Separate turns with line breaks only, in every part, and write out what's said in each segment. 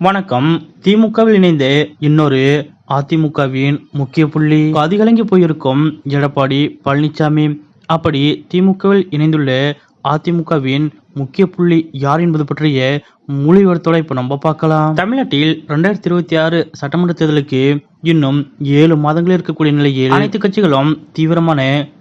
வணக்கம். திமுகவில் இணைந்த இன்னொரு அதிமுகவின் முக்கிய புள்ளி. அதிகலங்கி போயிருக்கும் எடப்பாடி பழனிசாமி அப்படி திமுகவில் இணைந்துள்ள அதிமுகவின் முக்கிய புள்ளி யார் என்பது பற்றிய முழு விவரத்தோட இப்ப நம்ம பார்க்கலாம். தமிழ்நாட்டில் ரெண்டாயிரத்தி இருபத்தி ஆறு சட்டமன்ற தேர்தலுக்கு இன்னும் ஏழு மாதங்கள் இருக்கக்கூடிய நிலையில் அனைத்து கட்சிகளும் தீவிரமான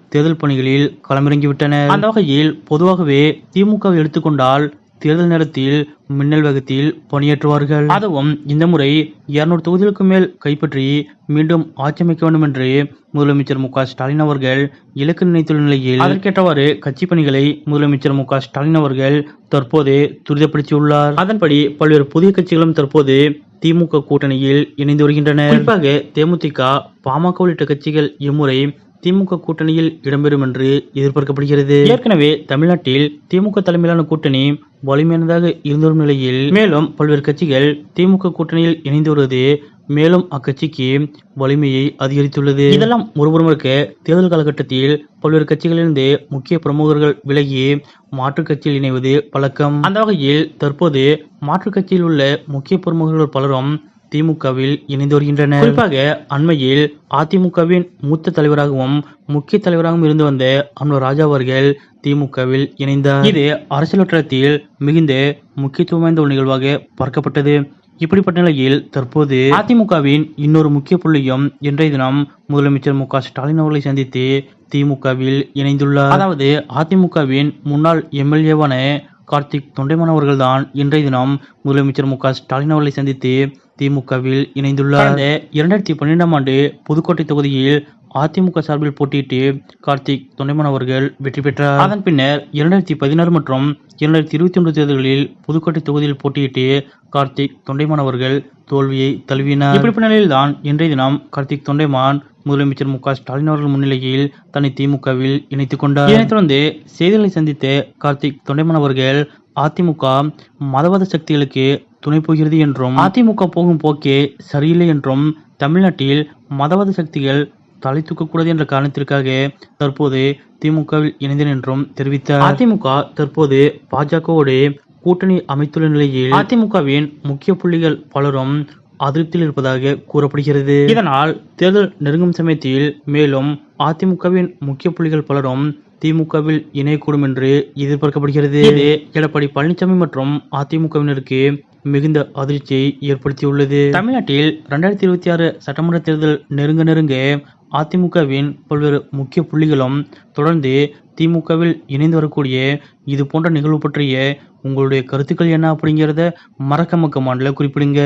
தேர்தல் பணிகளில் களமிறங்கிவிட்டன அந்த வகையில் பொதுவாகவே திமுகவை எடுத்துக்கொண்டால் தேர்தல் நேரத்தில் மின்னல் வேகத்தில் பணியாற்றுவார்கள். அதுவும் இந்த முறை இருநூறு தொகுதிகளுக்கு மேல் கைப்பற்றி மீண்டும் ஆட்சி அமைக்க வேண்டும் என்று முதலமைச்சர் மு ஸ்டாலின் அவர்கள் இலக்கு நினைத்துள்ள நிலையில் அதற்கேற்றவாறு கட்சி பணிகளை முதலமைச்சர் மு ஸ்டாலின் அவர்கள் தற்போது துரிதப்படுத்தியுள்ளார். அதன்படி பல்வேறு புதிய கட்சிகளும் தற்போது திமுக கூட்டணியில் இணைந்து வருகின்றன. குறிப்பாக தேமுதிக பாமக உள்ளிட்ட கட்சிகள் இம்முறை திமுக கூட்டணியில் இடம்பெறும் என்று எதிர்பார்க்கப்படுகிறது. ஏற்கனவே தமிழ்நாட்டில் திமுக தலைமையிலான கூட்டணி வலிமையானதாக இருந்து வரும் நிலையில் மேலும் பல்வேறு கட்சிகள் திமுக கூட்டணியில் இணைந்து வருவது மேலும் அக்கட்சிக்கு வலிமையை அதிகரித்துள்ளது. இதெல்லாம் ஒருபுறம் இருக்க தேர்தல் காலகட்டத்தில் பல்வேறு கட்சிகளிலிருந்து முக்கிய பிரமுகர்கள் விலகி மாற்றுக் கட்சியில் இணைவது பழக்கம். அந்த வகையில் தற்போது மாற்றுக் கட்சியில் உள்ள முக்கிய பிரமுகர்கள் பலரும் திமுகவில் இணைந்து வருகின்றனர் குறிப்பாக அண்மையில் அதிமுகவின் மூத்த தலைவராகவும் முக்கிய தலைவராகவும் இருந்து வந்த அம்னோ ராஜா அவர்கள் திமுகவில் இணைந்தார். இது அரசியல் வட்டாரத்தில் மிகுந்த முக்கியத்துவம் வாய்ந்த ஒரு நிகழ்வாக பார்க்கப்பட்டது. இப்படிப்பட்ட நிலையில் தற்போது அதிமுகவின் இன்னொரு முக்கிய புள்ளியும் இன்றைய தினம் முதலமைச்சர் மு க ஸ்டாலின் அவர்களை சந்தித்து திமுகவில் இணைந்துள்ளார். அதாவது அதிமுகவின் முன்னாள் எம்எல்ஏவான கார்த்திக் தொண்டைமான் அவர்கள்தான் இன்றைய தினம் முதலமைச்சர் மு க ஸ்டாலின் அவர்களை சந்தித்து திமுகவில் இணைந்துள்ளார். இரண்டாயிரத்தி பன்னிரெண்டாம் ஆண்டு புதுக்கோட்டை தொகுதியில் அதிமுக சார்பில் போட்டியிட்டு கார்த்திக் தொண்டைமான் அவர்கள் வெற்றி பெற்றார். அதன் பின்னர் இரண்டாயிரத்தி பதினாறு மற்றும் இரண்டாயிரத்தி இருபத்தி ஒன்று தேர்தல்களில் புதுக்கோட்டை தொகுதியில் போட்டியிட்டு கார்த்திக் தொண்டைமான் அவர்கள் தோல்வியை தழுவினார். இப்படிப்பட்ட நிலையில்தான் இன்றைய தினம் கார்த்திக் தொண்டைமான் முதலமைச்சர் மு க ஸ்டாலின் அவர்கள் முன்னிலையில் தன்னை திமுகவில் இணைத்துக் கொண்டார். இதனைத் தொடர்ந்து செய்திகளை சந்தித்த கார்த்திக் தொண்டைமான் அவர்கள் அதிமுக மதவாத சக்திகளுக்கு துணை போகிறது என்றும் அதிமுக போகும் போக்கே சரியில்லை என்றும் தமிழ்நாட்டில் மதவாத சக்திகள் தலை தூக்கக்கூடாது என்ற காரணத்திற்காக தற்போது திமுகவில் இணைந்தேன் என்றும் தெரிவித்தார். அதிமுக தற்போது பாஜகவோடு கூட்டணி அமைத்துள்ள நிலையில் அதிமுகவின் முக்கிய புள்ளிகள் பலரும் அதிருப்தியில் இருப்பதாக கூறப்படுகிறது. இதனால் தேர்தல் நெருங்கும் சமயத்தில் மேலும் அதிமுகவின் முக்கிய புள்ளிகள் பலரும் திமுகவில் இணையக்கூடும் என்று எதிர்பார்க்கப்படுகிறது. இது எடப்பாடி பழனிசாமி மற்றும் அதிமுகவினருக்கு மிகுந்த அதிர்ச்சியை ஏற்படுத்தியுள்ளது. தமிழ்நாட்டில் இரண்டாயிரத்தி இருபத்தி ஆறு சட்டமன்ற தேர்தல் நெருங்க நெருங்க அதிமுகவின் பல்வேறு முக்கிய புள்ளிகளும் தொடர்ந்து திமுகவில் இணைந்து வரக்கூடிய இது போன்ற நிகழ்வு பற்றிய உங்களுடைய கருத்துக்கள் என்ன அப்படிங்கிறத மறக்காம கமாண்டில் குறிப்பிடுங்க.